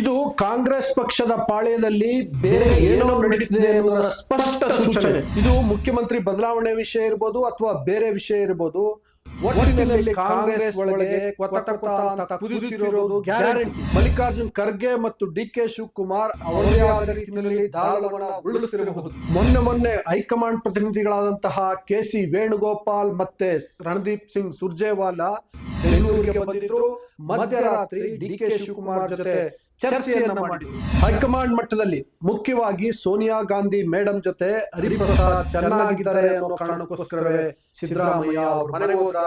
ಇದು ಕಾಂಗ್ರೆಸ್ ಪಕ್ಷದ ಪಾಳ್ಯದಲ್ಲಿ ಬೇರೆ ಏನೋ ನಡೀತಿದೆ ಎನ್ನುವ ಸ್ಪಷ್ಟ ಸೂಚನೆ. ಇದು ಮುಖ್ಯಮಂತ್ರಿ ಬದಲಾವಣೆ ವಿಷಯ ಇರ್ಬೋದು ಅಥವಾ ಬೇರೆ ವಿಷಯ ಇರ್ಬೋದು. ಒಟ್ಟಿನಲ್ಲಿ ಕಾಂಗ್ರೆಸ್ ಒಳಗೆ ಗ್ಯಾರಂಟಿ. ಮಲ್ಲಿಕಾರ್ಜುನ್ ಖರ್ಗೆ ಮತ್ತು ಡಿ ಕೆ ಶಿವಕುಮಾರ್ ಅವರೇ ರೀತಿಯಲ್ಲಿ ದಾಳವನ್ನು ಉರುಳಿಸಿರಬಹುದು ಮೊನ್ನೆ ಮೊನ್ನೆ ಹೈಕಮಾಂಡ್ ಪ್ರತಿನಿಧಿಗಳಾದಂತಹ ಕೆ ಸಿ ವೇಣುಗೋಪಾಲ್ ಮತ್ತೆ ರಣದೀಪ್ ಸಿಂಗ್ ಸುರ್ಜೇವಾಲಾ ಬೆಂಗಳೂರಿಗೆ ಬಂದಿದ್ರು. ಮಧ್ಯರಾತ್ರಿ ಡಿ ಕೆ ಶಿವಕುಮಾರ್ ಜೊತೆ ಚರ್ಚೆಯನ್ನ ಮಾಡಿದ್ರು ಹೈಕಮಾಂಡ್ ಮಟ್ಟದಲ್ಲಿ ಮುಖ್ಯವಾಗಿ ಸೋನಿಯಾ ಗಾಂಧಿ ಮೇಡಮ್ ಜೊತೆ ಹರಿಪ್ರಸಾದ್ ಚೆನ್ನಾಗಿದ್ದಾರೆ ಅನ್ನೋ ಕಾರಣಕ್ಕೋಸ್ಕರವೇ ಸಿದ್ದರಾಮಯ್ಯ ಮನೆಗೆ ಹೋದ್ರ.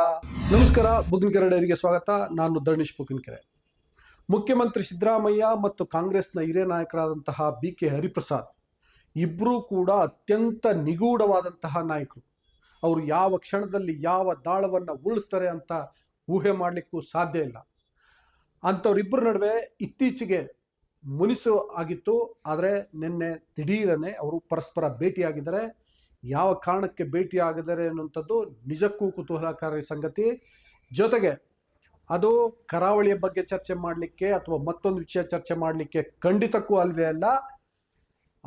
ನಮಸ್ಕಾರ ಬುಗ್ನಕೆರೆ ಡೈರಿಗೆ ಸ್ವಾಗತ. ನಾನು ಧರ್ಣೀಶ್ ಕೆರೆ ಮುಖ್ಯಮಂತ್ರಿ ಸಿದ್ದರಾಮಯ್ಯ ಮತ್ತು ಕಾಂಗ್ರೆಸ್ನ ಹಿರಿಯ ನಾಯಕರಾದಂತಹ ಬಿ ಕೆ ಹರಿಪ್ರಸಾದ್ ಇಬ್ಬರೂ ಕೂಡ ಅತ್ಯಂತ ನಿಗೂಢವಾದಂತಹ ನಾಯಕರು. ಅವರು ಯಾವ ಕ್ಷಣದಲ್ಲಿ ಯಾವ ದಾಳವನ್ನು ಉರುಳಿಸ್ತಾರೆ ಅಂತ ಊಹೆ ಮಾಡಲಿಕ್ಕೂ ಸಾಧ್ಯ ಇಲ್ಲ. ಅಂಥವ್ರಿಬ್ಬರ ನಡುವೆ ಇತ್ತೀಚೆಗೆ ಮುನಿಸು ಆಗಿತ್ತು. ಆದರೆ ನಿನ್ನೆ ದಿಢೀರನೆ ಅವರು ಪರಸ್ಪರ ಭೇಟಿಯಾಗಿದ್ದಾರೆ. ಯಾವ ಕಾರಣಕ್ಕೆ ಭೇಟಿಯಾಗಿದ್ದಾರೆ ಅನ್ನುವಂಥದ್ದು ನಿಜಕ್ಕೂ ಕುತೂಹಲಕಾರಿ ಸಂಗತಿ. ಜೊತೆಗೆ ಅದು ಕರಾವಳಿಯ ಬಗ್ಗೆ ಚರ್ಚೆ ಮಾಡಲಿಕ್ಕೆ ಅಥವಾ ಮತ್ತೊಂದು ವಿಷಯ ಚರ್ಚೆ ಮಾಡಲಿಕ್ಕೆ ಖಂಡಿತಕ್ಕೂ ಅಲ್ವೇ ಅಲ್ಲ.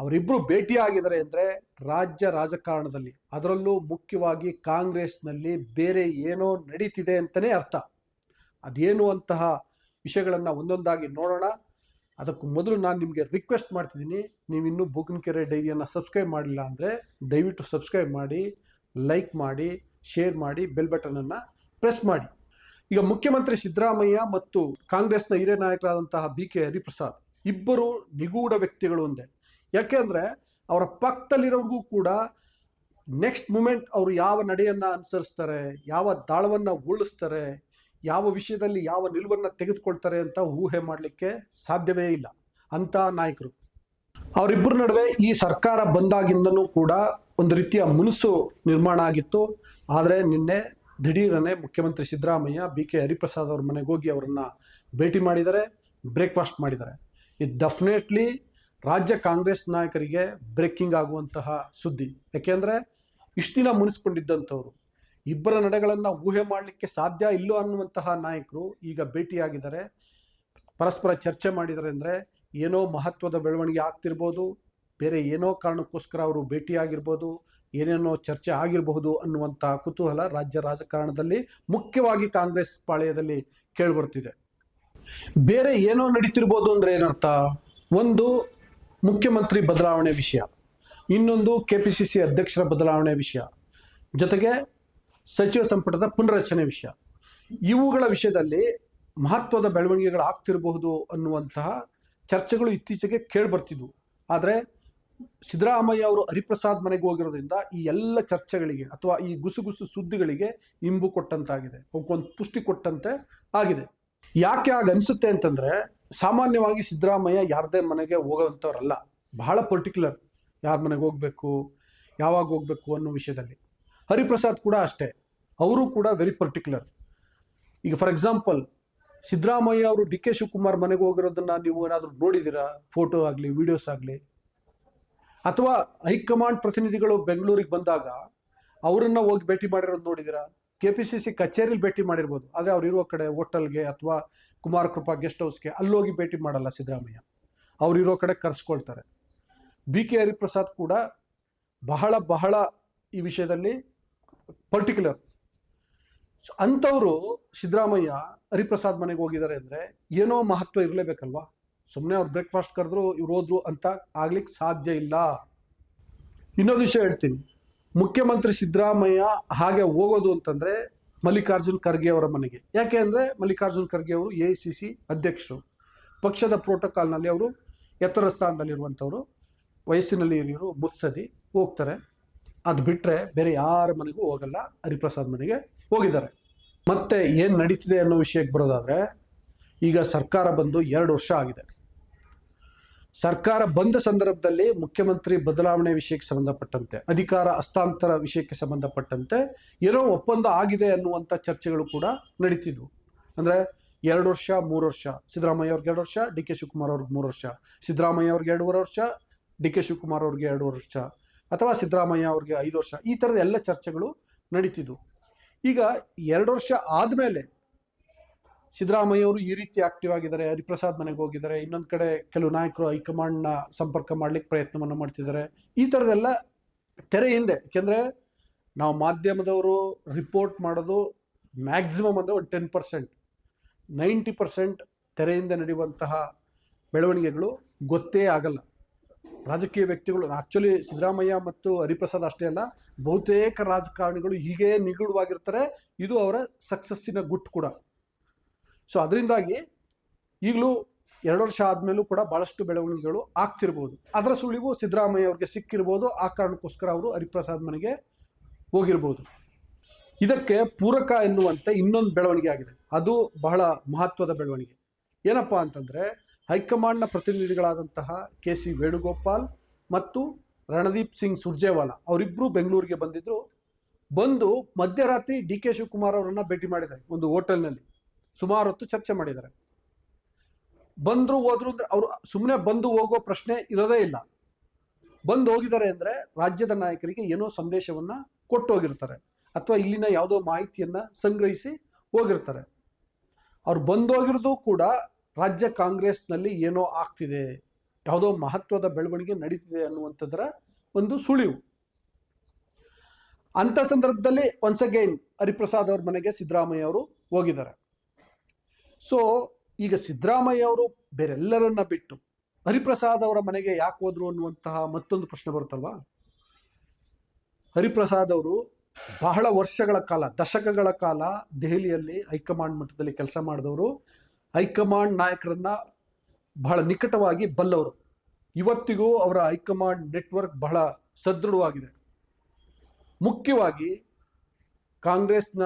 ಅವರಿಬ್ಬರು ಭೇಟಿಯಾಗಿದ್ದಾರೆ ಅಂದರೆ ರಾಜ್ಯ ರಾಜಕಾರಣದಲ್ಲಿ. ಅದರಲ್ಲೂ ಮುಖ್ಯವಾಗಿ ಕಾಂಗ್ರೆಸ್ನಲ್ಲಿ ಬೇರೆ ಏನೋ ನಡೀತಿದೆ ಅಂತಲೇ ಅರ್ಥ. ಅದೇನು ಅಂತಹ ವಿಷಯಗಳನ್ನು ಒಂದೊಂದಾಗಿ ನೋಡೋಣ. ಅದಕ್ಕೂ ಮೊದಲು ನಾನು ನಿಮಗೆ ರಿಕ್ವೆಸ್ಟ್ ಮಾಡ್ತಿದ್ದೀನಿ. ನೀವು ಇನ್ನೂ ಡೈರಿಯನ್ನು ಸಬ್ಸ್ಕ್ರೈಬ್ ಮಾಡಿಲ್ಲ ಅಂದರೆ ದಯವಿಟ್ಟು ಸಬ್ಸ್ಕ್ರೈಬ್ ಮಾಡಿ ಲೈಕ್ ಮಾಡಿ ಶೇರ್ ಮಾಡಿ ಬೆಲ್ ಬಟನನ್ನು ಪ್ರೆಸ್ ಮಾಡಿ. ಈಗ ಮುಖ್ಯಮಂತ್ರಿ ಸಿದ್ದರಾಮಯ್ಯ ಮತ್ತು ಕಾಂಗ್ರೆಸ್ನ ಹಿರಿಯ ನಾಯಕರಾದಂತಹ ಬಿ ಕೆ ಹರಿಪ್ರಸಾದ್ ಇಬ್ಬರು ನಿಗೂಢ ವ್ಯಕ್ತಿಗಳು ಒಂದೇ. ಯಾಕೆಂದರೆ ಅವರ ಪಕ್ಕದಲ್ಲಿರೋರ್ಗೂ ಕೂಡ ನೆಕ್ಸ್ಟ್ ಮೂಮೆಂಟ್ ಅವರು ಯಾವ ನಡೆಯನ್ನು ಅನುಸರಿಸ್ತಾರೆ, ಯಾವ ದಾಳವನ್ನು ಉಳಿಸ್ತಾರೆ ಯಾವ ವಿಷಯದಲ್ಲಿ ಯಾವ ನಿಲುವನ್ನು ತೆಗೆದುಕೊಳ್ತಾರೆ ಅಂತ ಊಹೆ ಮಾಡಲಿಕ್ಕೆ ಸಾಧ್ಯವೇ ಇಲ್ಲ ಅಂತ ನಾಯಕರು. ಅವರಿಬ್ಬರ ನಡುವೆ ಈ ಸರ್ಕಾರ ಬಂದಾಗಿಂದನೂ ಕೂಡ ಒಂದು ರೀತಿಯ ಮುನಸು ನಿರ್ಮಾಣ ಆಗಿತ್ತು. ಆದರೆ ನಿನ್ನೆ ದಿಢೀರನೆ ಮುಖ್ಯಮಂತ್ರಿ ಸಿದ್ದರಾಮಯ್ಯ ಬಿ ಕೆ ಹರಿಪ್ರಸಾದ್ ಅವ್ರ ಮನೆಗೆ ಹೋಗಿ ಅವರನ್ನು ಭೇಟಿ ಮಾಡಿದ್ದಾರೆ, ಬ್ರೇಕ್ಫಾಸ್ಟ್ ಮಾಡಿದ್ದಾರೆ. ಇದು ಡೆಫಿನೆಟ್ಲಿ ರಾಜ್ಯ ಕಾಂಗ್ರೆಸ್ ನಾಯಕರಿಗೆ ಬ್ರೇಕಿಂಗ್ ಆಗುವಂತಹ ಸುದ್ದಿ. ಯಾಕೆಂದ್ರೆ ಇಷ್ಟು ದಿನ ಮುನಿಸ್ಕೊಂಡಿದ್ದಂಥವ್ರು. ಇಬ್ಬರ ನಡೆಗಳನ್ನು ಊಹೆ ಮಾಡಲಿಕ್ಕೆ ಸಾಧ್ಯ ಇಲ್ಲೋ ಅನ್ನುವಂತಹ ನಾಯಕರು ಈಗ ಭೇಟಿಯಾಗಿದ್ದಾರೆ. ಪರಸ್ಪರ ಚರ್ಚೆ ಮಾಡಿದ್ದಾರೆ ಅಂದರೆ ಏನೋ ಮಹತ್ವದ ಬೆಳವಣಿಗೆ ಆಗ್ತಿರ್ಬೋದು, ಬೇರೆ ಏನೋ ಕಾರಣಕ್ಕೋಸ್ಕರ ಅವರು ಭೇಟಿಯಾಗಿರ್ಬೋದು, ಏನೇನೋ ಚರ್ಚೆ ಆಗಿರಬಹುದು ಅನ್ನುವಂತಹ ಕುತೂಹಲ ರಾಜ್ಯ ರಾಜಕಾರಣದಲ್ಲಿ ಮುಖ್ಯವಾಗಿ ಕಾಂಗ್ರೆಸ್ ಪಾಳೆಯದಲ್ಲಿ ಕೇಳಿಬರ್ತಿದೆ. ಬೇರೆ ಏನೋ ನಡೀತಿರ್ಬೋದು ಅಂದರೆ ಏನರ್ಥ? ಒಂದು ಮುಖ್ಯಮಂತ್ರಿ ಬದಲಾವಣೆ ವಿಷಯ. ಇನ್ನೊಂದು ಕೆ ಪಿ ಸಿ ಸಿ ಅಧ್ಯಕ್ಷರ ಬದಲಾವಣೆ ವಿಷಯ. ಜೊತೆಗೆ ಸಚಿವ ಸಂಪುಟದ ಪುನರಚನೆ ವಿಷಯ. ಇವುಗಳ ವಿಷಯದಲ್ಲಿ ಮಹತ್ವದ ಬೆಳವಣಿಗೆಗಳು ಆಗ್ತಿರಬಹುದು ಅನ್ನುವಂತಹ ಚರ್ಚೆಗಳು ಇತ್ತೀಚೆಗೆ ಕೇಳಿಬರ್ತಿದ್ವು. ಆದರೆ ಸಿದ್ದರಾಮಯ್ಯ ಅವರು ಹರಿಪ್ರಸಾದ್ ಮನೆಗೆ ಹೋಗಿರೋದ್ರಿಂದ ಈ ಎಲ್ಲ ಚರ್ಚೆಗಳಿಗೆ ಅಥವಾ ಈ ಗುಸುಗುಸು ಸುದ್ದಿಗಳಿಗೆ ಇಂಬು ಕೊಟ್ಟಂತಾಗಿದೆ. ಅವಕ್ಕೊಂದು ಪುಷ್ಟಿ ಕೊಟ್ಟಂತೆ ಆಗಿದೆ. ಯಾಕೆ ಆಗ ಅನಿಸುತ್ತೆ ಅಂತಂದ್ರೆ, ಸಾಮಾನ್ಯವಾಗಿ ಸಿದ್ದರಾಮಯ್ಯ ಯಾರದೇ ಮನೆಗೆ ಹೋಗೋವಂಥವ್ರಲ್ಲ ಬಹಳ ಪರ್ಟಿಕ್ಯುಲರ್ ಯಾರ ಮನೆಗೆ ಹೋಗಬೇಕು, ಯಾವಾಗ ಹೋಗಬೇಕು ಅನ್ನೋ ವಿಷಯದಲ್ಲಿ. ಹರಿಪ್ರಸಾದ್ ಕೂಡ ಅಷ್ಟೇ, ಅವರು ಕೂಡ ವೆರಿ ಪರ್ಟಿಕ್ಯುಲರ್ ಈಗ ಫಾರ್ ಎಕ್ಸಾಂಪಲ್ ಸಿದ್ದರಾಮಯ್ಯ ಅವರು ಡಿ ಕೆ ಶಿವಕುಮಾರ್ ಮನೆಗೆ ಹೋಗಿರೋದನ್ನ ನೀವು ಏನಾದರೂ ನೋಡಿದ್ದೀರಾ ಫೋಟೋ ಆಗಲಿ ವಿಡಿಯೋಸ್ ಆಗಲಿ? ಅಥವಾ ಹೈಕಮಾಂಡ್ ಪ್ರತಿನಿಧಿಗಳು ಬೆಂಗಳೂರಿಗೆ ಬಂದಾಗ, ಅವರನ್ನ ಹೋಗಿ ಭೇಟಿ ಮಾಡಿರೋದು ನೋಡಿದ್ದೀರಾ ಕೆ ಪಿ ಸಿ ಸಿ ಕಚೇರಿಲಿ ಭೇಟಿ ಮಾಡಿರ್ಬೋದು. ಆದರೆ ಅವ್ರು ಇರೋ ಕಡೆ ಹೋಟೆಲ್ಗೆ ಅಥವಾ ಕುಮಾರ ಕೃಪಾ ಗೆಸ್ಟ್ ಹೌಸ್ಗೆ ಅಲ್ಲೋಗಿ ಭೇಟಿ ಮಾಡಲ್ಲ ಸಿದ್ದರಾಮಯ್ಯ. ಅವ್ರು ಇರೋ ಕಡೆ ಕರೆಸ್ಕೊಳ್ತಾರೆ. ಬಿ ಕೆ ಹರಿಪ್ರಸಾದ್ ಕೂಡ ಬಹಳ ಬಹಳ ಈ ವಿಷಯದಲ್ಲಿ ಪರ್ಟಿಕ್ಯುಲರ್. ಅಂಥವರು ಸಿದ್ದರಾಮಯ್ಯ ಹರಿಪ್ರಸಾದ್ ಮನೆಗೆ ಹೋಗಿದ್ದಾರೆ ಅಂದರೆ ಏನೋ ಮಹತ್ವ ಇರಲೇಬೇಕಲ್ವಾ? ಸುಮ್ಮನೆ ಅವ್ರು ಬ್ರೇಕ್ಫಾಸ್ಟ್ ಕರೆದ್ರು, ಇವ್ರು ಹೋದ್ರು ಅಂತ ಆಗ್ಲಿಕ್ಕೆ ಸಾಧ್ಯ ಇಲ್ಲ. ಇನ್ನೊಂದು ವಿಷಯ ಹೇಳ್ತೀನಿ. ಮುಖ್ಯಮಂತ್ರಿ ಸಿದ್ದರಾಮಯ್ಯ ಹಾಗೆ ಹೋಗೋದು ಅಂತಂದ್ರೆ ಮಲ್ಲಿಕಾರ್ಜುನ್ ಖರ್ಗೆ ಅವರ ಮನೆಗೆ. ಯಾಕೆ ಅಂದರೆ ಮಲ್ಲಿಕಾರ್ಜುನ್ ಖರ್ಗೆ ಅವರು ಎ ಸಿ ಸಿ ಅಧ್ಯಕ್ಷರು. ಪಕ್ಷದ ಪ್ರೋಟೋಕಾಲ್ನಲ್ಲಿ ಅವರು ಎತ್ತರ ಸ್ಥಾನದಲ್ಲಿರುವಂಥವ್ರು, ವಯಸ್ಸಿನಲ್ಲಿ ಹಿರಿಯರು ಮುತ್ಸದಿ ಹೋಗ್ತಾರೆ. ಅದು ಬಿಟ್ಟರೆ ಬೇರೆ ಯಾರ ಮನೆಗೂ ಹೋಗಲ್ಲ, ಹರಿಪ್ರಸಾದ್ ಮನೆಗೆ ಹೋಗಿದ್ದಾರೆ. ಮತ್ತೆ ಏನು ನಡೀತಿದೆ ಅನ್ನೋ ವಿಷಯಕ್ಕೆ ಬರೋದಾದರೆ ಈಗ ಸರ್ಕಾರ ಬಂದು ಎರಡು ವರ್ಷ ಆಗಿದೆ. ಸರ್ಕಾರ ಬಂದ ಸಂದರ್ಭದಲ್ಲಿ ಮುಖ್ಯಮಂತ್ರಿ ಬದಲಾವಣೆ ವಿಷಯಕ್ಕೆ ಸಂಬಂಧಪಟ್ಟಂತೆ, ಅಧಿಕಾರ ಹಸ್ತಾಂತರ ವಿಷಯಕ್ಕೆ ಸಂಬಂಧಪಟ್ಟಂತೆ ಏನೋ ಒಪ್ಪಂದ ಆಗಿದೆ ಅನ್ನುವಂಥ ಚರ್ಚೆಗಳು ಕೂಡ ನಡೀತಿದ್ವು. ಅಂದರೆ ಎರಡು ವರ್ಷ, ಮೂರು ವರ್ಷ, ಸಿದ್ದರಾಮಯ್ಯ ಅವ್ರಿಗೆ ಎರಡು ವರ್ಷ, ಡಿ ಕೆ ಶಿವಕುಮಾರ್ ಅವ್ರಿಗೆ ಮೂರು ವರ್ಷ, ಸಿದ್ದರಾಮಯ್ಯ ಅವ್ರಿಗೆ ಎರಡೂವರೆ ವರ್ಷ, ಡಿ ಕೆ ಶಿವಕುಮಾರ್ ಅವ್ರಿಗೆ ಎರಡೂವರೆ ವರ್ಷ, ಅಥವಾ ಸಿದ್ದರಾಮಯ್ಯ ಅವ್ರಿಗೆ ಐದು ವರ್ಷ, ಈ ಥರದ ಎಲ್ಲ ಚರ್ಚೆಗಳು ನಡೀತಿದ್ವು. ಈಗ ಎರಡು ವರ್ಷ ಆದಮೇಲೆ ಸಿದ್ದರಾಮಯ್ಯ ಅವರು ಈ ರೀತಿ ಆಕ್ಟಿವ್ ಆಗಿದ್ದಾರೆ, ಹರಿಪ್ರಸಾದ್ ಮನೆಗೆ ಹೋಗಿದ್ದಾರೆ, ಇನ್ನೊಂದು ಕಡೆ ಕೆಲವು ನಾಯಕರು ಹೈಕಮಾಂಡ್ನ ಸಂಪರ್ಕ ಮಾಡ್ಲಿಕ್ಕೆ ಪ್ರಯತ್ನವನ್ನು ಮಾಡ್ತಿದ್ದಾರೆ. ಈ ಥರದೆಲ್ಲ ತೆರೆ ಹಿಂದೆ, ಯಾಕೆಂದರೆ ನಾವು ಮಾಧ್ಯಮದವರು ರಿಪೋರ್ಟ್ ಮಾಡೋದು ಮ್ಯಾಕ್ಸಿಮಮ್ ಅಂದರೆ ಒಂದು ಟೆನ್ ಪರ್ಸೆಂಟ್ ನೈಂಟಿ ಪರ್ಸೆಂಟ್ ತೆರೆಯಿಂದ ನಡೆಯುವಂತಹ ಬೆಳವಣಿಗೆಗಳು ಗೊತ್ತೇ ಆಗಲ್ಲ. ರಾಜಕೀಯ ವ್ಯಕ್ತಿಗಳು ಆಕ್ಚುಲಿ ಸಿದ್ದರಾಮಯ್ಯ ಮತ್ತು ಹರಿಪ್ರಸಾದ್ ಅಷ್ಟೇ ಅಲ್ಲ, ಬಹುತೇಕ ರಾಜಕಾರಣಿಗಳು ಹೀಗೆ ನಿಗೂಢವಾಗಿರ್ತಾರೆ. ಇದು ಅವರ ಸಕ್ಸಸ್ಸಿನ ಗುಟ್ಟು ಕೂಡ. ಸೊ ಅದರಿಂದಾಗಿ ಈಗಲೂ ಎರಡು ವರ್ಷ ಆದಮೇಲೂ ಕೂಡ ಭಾಳಷ್ಟು ಬೆಳವಣಿಗೆಗಳು ಆಗ್ತಿರ್ಬೋದು. ಅದರ ಸುಳಿವು ಸಿದ್ದರಾಮಯ್ಯ ಅವ್ರಿಗೆ ಸಿಕ್ಕಿರ್ಬೋದು, ಆ ಕಾರಣಕ್ಕೋಸ್ಕರ ಅವರು ಹರಿಪ್ರಸಾದ್ ಮನೆಗೆ ಹೋಗಿರ್ಬೋದು. ಇದಕ್ಕೆ ಪೂರಕ ಎನ್ನುವಂತೆ ಇನ್ನೊಂದು ಬೆಳವಣಿಗೆ ಆಗಿದೆ. ಅದು ಬಹಳ ಮಹತ್ವದ ಬೆಳವಣಿಗೆ. ಏನಪ್ಪ ಅಂತಂದ್ರೆ, ಹೈಕಮಾಂಡ್ನ ಪ್ರತಿನಿಧಿಗಳಾದಂತಹ ಕೆ ಸಿ ವೇಣುಗೋಪಾಲ್ ಮತ್ತು ರಣದೀಪ್ ಸಿಂಗ್ ಸುರ್ಜೇವಾಲಾ ಅವರಿಬ್ಬರು ಬೆಂಗಳೂರಿಗೆ ಬಂದಿದ್ರು. ಬಂದು ಮಧ್ಯರಾತ್ರಿ ಡಿ ಕೆ ಶಿವಕುಮಾರ್ ಅವರನ್ನು ಭೇಟಿ ಮಾಡಿದ್ದಾರೆ ಒಂದು ಹೋಟೆಲ್ನಲ್ಲಿ. ಸುಮಾರು ಹೊತ್ತು ಚರ್ಚೆ ಮಾಡಿದ್ದಾರೆ. ಬಂದ್ರು ಹೋದ್ರು ಅಂದ್ರೆ ಅವರು ಸುಮ್ಮನೆ ಬಂದು ಹೋಗೋ ಪ್ರಶ್ನೆ ಇರೋದೇ ಇಲ್ಲ. ಬಂದು ಹೋಗಿದ್ದಾರೆ ಅಂದ್ರೆ ರಾಜ್ಯದ ನಾಯಕರಿಗೆ ಏನೋ ಸಂದೇಶವನ್ನ ಕೊಟ್ಟು ಹೋಗಿರ್ತಾರೆ ಅಥವಾ ಇಲ್ಲಿನ ಯಾವುದೋ ಮಾಹಿತಿಯನ್ನ ಸಂಗ್ರಹಿಸಿ ಹೋಗಿರ್ತಾರೆ. ಅವ್ರು ಬಂದೋಗಿರೋದು ಕೂಡ ರಾಜ್ಯ ಕಾಂಗ್ರೆಸ್ನಲ್ಲಿ ಏನೋ ಆಗ್ತಿದೆ, ಯಾವುದೋ ಮಹತ್ವದ ಬೆಳವಣಿಗೆ ನಡೀತಿದೆ ಅನ್ನುವಂಥದ್ರ ಒಂದು ಸುಳಿವು. ಅಂತ ಸಂದರ್ಭದಲ್ಲಿ ಒನ್ಸ್ ಅಗೈನ್ ಹರಿಪ್ರಸಾದ್ ಅವ್ರ ಮನೆಗೆ ಸಿದ್ದರಾಮಯ್ಯ ಅವರು ಹೋಗಿದ್ದಾರೆ. ಸೊ ಈಗ ಸಿದ್ದರಾಮಯ್ಯ ಅವರು ಬೇರೆಲ್ಲರನ್ನ ಬಿಟ್ಟು ಹರಿಪ್ರಸಾದ್ ಅವರ ಮನೆಗೆ ಯಾಕೆ ಹೋದ್ರು ಅನ್ನುವಂತಹ ಮತ್ತೊಂದು ಪ್ರಶ್ನೆ ಬರುತ್ತಲ್ವಾ? ಹರಿಪ್ರಸಾದ್ ಅವರು ಬಹಳ ವರ್ಷಗಳ ಕಾಲ, ದಶಕಗಳ ಕಾಲ ದೆಹಲಿಯಲ್ಲಿ ಹೈಕಮಾಂಡ್ ಮಟ್ಟದಲ್ಲಿ ಕೆಲಸ ಮಾಡಿದವರು. ಹೈಕಮಾಂಡ್ ನಾಯಕರನ್ನ ಬಹಳ ನಿಕಟವಾಗಿ ಬಲ್ಲವರು. ಇವತ್ತಿಗೂ ಅವರ ಹೈಕಮಾಂಡ್ ನೆಟ್ವರ್ಕ್ ಬಹಳ ಸದೃಢವಾಗಿದೆ. ಮುಖ್ಯವಾಗಿ ಕಾಂಗ್ರೆಸ್ನ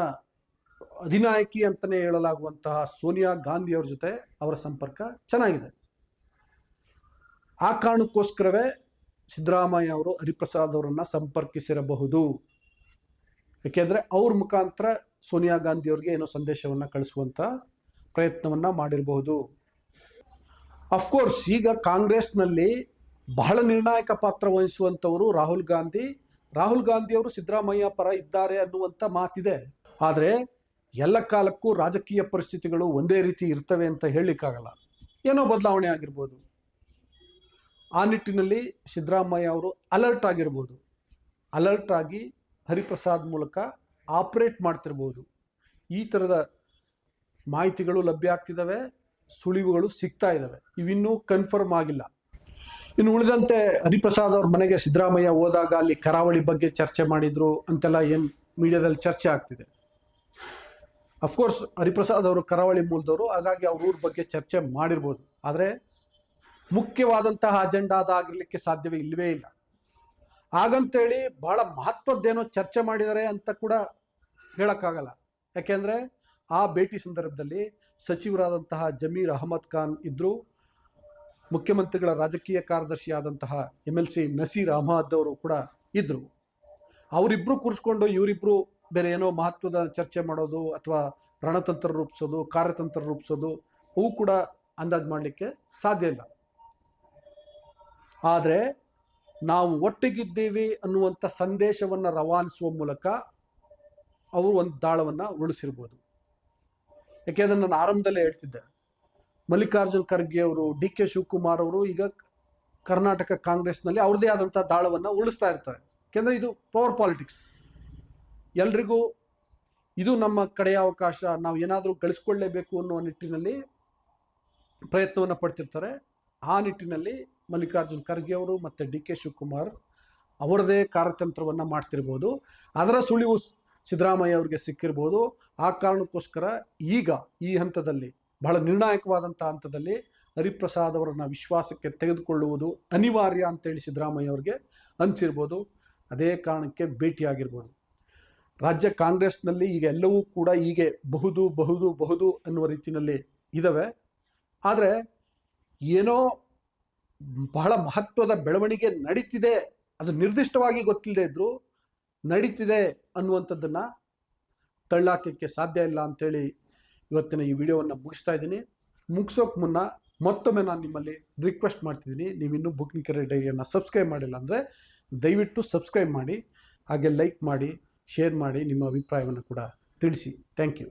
ಅಧಿನಾಯಕಿ ಅಂತಲೇ ಹೇಳಲಾಗುವಂತಹ ಸೋನಿಯಾ ಗಾಂಧಿ ಅವ್ರ ಜೊತೆ ಅವರ ಸಂಪರ್ಕ ಚೆನ್ನಾಗಿದೆ. ಆ ಕಾರಣಕ್ಕೋಸ್ಕರವೇ ಸಿದ್ದರಾಮಯ್ಯ ಅವರು, ಹರಿಪ್ರಸಾದ್ ಅವರನ್ನ ಸಂಪರ್ಕಿಸಿರಬಹುದು. ಯಾಕೆಂದ್ರೆ ಅವ್ರ ಮುಖಾಂತರ ಸೋನಿಯಾ ಗಾಂಧಿ ಅವ್ರಿಗೆ ಏನೋ ಸಂದೇಶವನ್ನ ಕಳಿಸುವಂತ ಪ್ರಯತ್ನವನ್ನ ಮಾಡಿರಬಹುದು. ಅಫ್ಕೋರ್ಸ್ ಈಗ ಕಾಂಗ್ರೆಸ್ನಲ್ಲಿ ಬಹಳ ನಿರ್ಣಾಯಕ ಪಾತ್ರ ವಹಿಸುವಂತವರು ರಾಹುಲ್ ಗಾಂಧಿ. ರಾಹುಲ್ ಗಾಂಧಿ ಅವರು ಸಿದ್ದರಾಮಯ್ಯ ಪರ ಇದ್ದಾರೆ ಅನ್ನುವಂಥ ಮಾತಿದೆ. ಆದರೆ ಎಲ್ಲ ಕಾಲಕ್ಕೂ ರಾಜಕೀಯ ಪರಿಸ್ಥಿತಿಗಳು ಒಂದೇ ರೀತಿ ಇರ್ತವೆ ಅಂತ ಹೇಳಲಿಕ್ಕಾಗಲ್ಲ. ಏನೋ ಬದಲಾವಣೆ ಆಗಿರ್ಬೋದು. ಆ ನಿಟ್ಟಿನಲ್ಲಿ ಸಿದ್ದರಾಮಯ್ಯ ಅವರು ಅಲರ್ಟ್ ಆಗಿರ್ಬೋದು. ಅಲರ್ಟ್ ಆಗಿ ಹರಿಪ್ರಸಾದ್ ಮೂಲಕ ಆಪರೇಟ್ ಮಾಡ್ತಿರ್ಬೋದು. ಈ ಥರದ ಮಾಹಿತಿಗಳು ಲಭ್ಯ ಆಗ್ತಿದ್ದಾವೆ, ಸುಳಿವುಗಳು ಸಿಗ್ತಾ ಇದ್ದಾವೆ. ಇವಿನ್ನೂ ಕನ್ಫರ್ಮ್ ಆಗಿಲ್ಲ. ಇನ್ನು ಉಳಿದಂತೆ ಹರಿಪ್ರಸಾದ್ ಅವ್ರ ಮನೆಗೆ ಸಿದ್ದರಾಮಯ್ಯ ಹೋದಾಗ ಅಲ್ಲಿ ಕರಾವಳಿ ಬಗ್ಗೆ ಚರ್ಚೆ ಮಾಡಿದ್ರು ಅಂತೆಲ್ಲ ಏನು ಮೀಡಿಯಾದಲ್ಲಿ ಚರ್ಚೆ ಆಗ್ತಿದೆ. ಅಫ್ಕೋರ್ಸ್ ಹರಿಪ್ರಸಾದ್ ಅವರು, ಕರಾವಳಿ ಮೂಲದವರು, ಹಾಗಾಗಿ ಅವ್ರ ಊರ ಬಗ್ಗೆ ಚರ್ಚೆ ಮಾಡಿರ್ಬೋದು. ಆದರೆ ಮುಖ್ಯವಾದಂತಹ ಅಜೆಂಡಾ ಅದಾಗಿರ್ಲಿಕ್ಕೆ ಸಾಧ್ಯವೇ ಇಲ್ಲವೇ ಇಲ್ಲ. ಹಾಗಂತೇಳಿ ಬಹಳ ಮಹತ್ವದ್ದೇನೋ ಚರ್ಚೆ ಮಾಡಿದ್ದಾರೆ ಅಂತ ಕೂಡ ಹೇಳೋಕ್ಕಾಗಲ್ಲ. ಯಾಕೆಂದ್ರೆ ಆ ಭೇಟಿ ಸಂದರ್ಭದಲ್ಲಿ ಸಚಿವರಾದಂತಹ ಜಮೀರ್ ಅಹಮದ್ ಖಾನ್ ಇದ್ದರು ಮುಖ್ಯಮಂತ್ರಿಗಳ ರಾಜಕೀಯ ಕಾರ್ಯದರ್ಶಿ ಆದಂತಹ M L C Naseer Ahmed ಅವರು ಕೂಡ ಇದ್ದರು ಅವರಿಬ್ಬರು ಕೂರಿಸ್ಕೊಂಡು ಇವರಿಬ್ರು ಬೇರೆ ಏನೋ ಮಹತ್ವದ ಚರ್ಚೆ ಮಾಡೋದು ಅಥವಾ ರಣತಂತ್ರ ರೂಪಿಸೋದು, ಕಾರ್ಯತಂತ್ರ ರೂಪಿಸೋದು, ಅವು ಕೂಡ ಅಂದಾಜು ಮಾಡಲಿಕ್ಕೆ ಸಾಧ್ಯ ಇಲ್ಲ. ಆದರೆ ನಾವು ಒಟ್ಟಿಗಿದ್ದೀವಿ ಅನ್ನುವಂಥ ಸಂದೇಶವನ್ನು ರವಾನಿಸುವ ಮೂಲಕ ಅವರು ಒಂದು ದಾಳವನ್ನು ಉಳಿಸಿರ್ಬೋದು ಯಾಕೆಂದ್ರೆ ನಾನು ಆರಂಭದಲ್ಲೇ ಹೇಳ್ತಿದ್ದೆ, ಮಲ್ಲಿಕಾರ್ಜುನ್ ಖರ್ಗೆ ಅವರು ಡಿ ಕೆ ಶಿವಕುಮಾರ್ ಅವರು ಈಗ ಕರ್ನಾಟಕ ಕಾಂಗ್ರೆಸ್ನಲ್ಲಿ ಅವ್ರದೇ ಆದಂಥ ದಾಳವನ್ನು ಉಳಿಸ್ತಾ ಇರ್ತಾರೆ. ಯಾಕೆಂದ್ರೆ ಇದು ಪವರ್ ಪಾಲಿಟಿಕ್ಸ್ ಎಲ್ರಿಗೂ ಇದು ನಮ್ಮ ಕಡೆಯ ಅವಕಾಶ. ನಾವು ಏನಾದರೂ ಗಳಿಸ್ಕೊಳ್ಳೇಬೇಕು ಅನ್ನುವ ನಿಟ್ಟಿನಲ್ಲಿ ಪ್ರಯತ್ನವನ್ನು ಪಡ್ತಿರ್ತಾರೆ. ಆ ನಿಟ್ಟಿನಲ್ಲಿ ಮಲ್ಲಿಕಾರ್ಜುನ್ ಖರ್ಗೆ ಅವರು ಮತ್ತು ಡಿ ಕೆ ಶಿವಕುಮಾರ್ ಅವರದೇ ಕಾರ್ಯತಂತ್ರವನ್ನು ಮಾಡ್ತಿರ್ಬೋದು. ಅದರ ಸುಳಿವು ಸಿದ್ದರಾಮಯ್ಯ ಅವರಿಗೆ ಸಿಕ್ಕಿರ್ಬೋದು. ಆ ಕಾರಣಕ್ಕೋಸ್ಕರ ಈಗ ಈ ಹಂತದಲ್ಲಿ, ಬಹಳ ನಿರ್ಣಾಯಕವಾದಂಥ ಹಂತದಲ್ಲಿ ಹರಿಪ್ರಸಾದ್ ಅವರನ್ನ ವಿಶ್ವಾಸಕ್ಕೆ ತೆಗೆದುಕೊಳ್ಳುವುದು ಅನಿವಾರ್ಯ ಅಂತೇಳಿ ಸಿದ್ದರಾಮಯ್ಯ ಅವರಿಗೆ ಅನಿಸಿರ್ಬೋದು. ಅದೇ ಕಾರಣಕ್ಕೆ ಭೇಟಿಯಾಗಿರ್ಬೋದು. ರಾಜ್ಯ ಕಾಂಗ್ರೆಸ್ನಲ್ಲಿ ಈಗ ಎಲ್ಲವೂ ಕೂಡ ಹೀಗೆ ಬಹುದು ಬಹುದು ಬಹುದು ಅನ್ನುವ ರೀತಿಯಲ್ಲಿ ಇದ್ದಾವೆ ಆದರೆ ಏನೋ ಬಹಳ ಮಹತ್ವದ ಬೆಳವಣಿಗೆ ನಡೀತಿದೆ. ಅದು ನಿರ್ದಿಷ್ಟವಾಗಿ ಗೊತ್ತಿಲ್ಲದೆ ಇದ್ರು ನಡೀತಿದೆ ಅನ್ನುವಂಥದ್ದನ್ನ ತಳ್ಳಾಕಕ್ಕೆ ಸಾಧ್ಯ ಇಲ್ಲ ಅಂಥೇಳಿ ಇವತ್ತಿನ ಈ ವಿಡಿಯೋವನ್ನು ಮುಗಿಸ್ತಾ ಇದ್ದೀನಿ. ಮುಗಿಸೋಕೆ ಮುನ್ನ ಮತ್ತೊಮ್ಮೆ ನಾನು ನಿಮ್ಮಲ್ಲಿ ರಿಕ್ವೆಸ್ಟ್ ಮಾಡ್ತಿದ್ದೀನಿ. ನೀವಿನ್ನೂ ಕರೆ ಡೈರಿಯನ್ನು ಸಬ್ಸ್ಕ್ರೈಬ್ ಮಾಡಿಲ್ಲ ಅಂದರೆ ದಯವಿಟ್ಟು ಸಬ್ಸ್ಕ್ರೈಬ್ ಮಾಡಿ, ಹಾಗೆ ಲೈಕ್ ಮಾಡಿ ಶೇರ್ ಮಾಡಿ ನಿಮ್ಮ ಅಭಿಪ್ರಾಯವನ್ನು ಕೂಡ ತಿಳಿಸಿ. Thank you.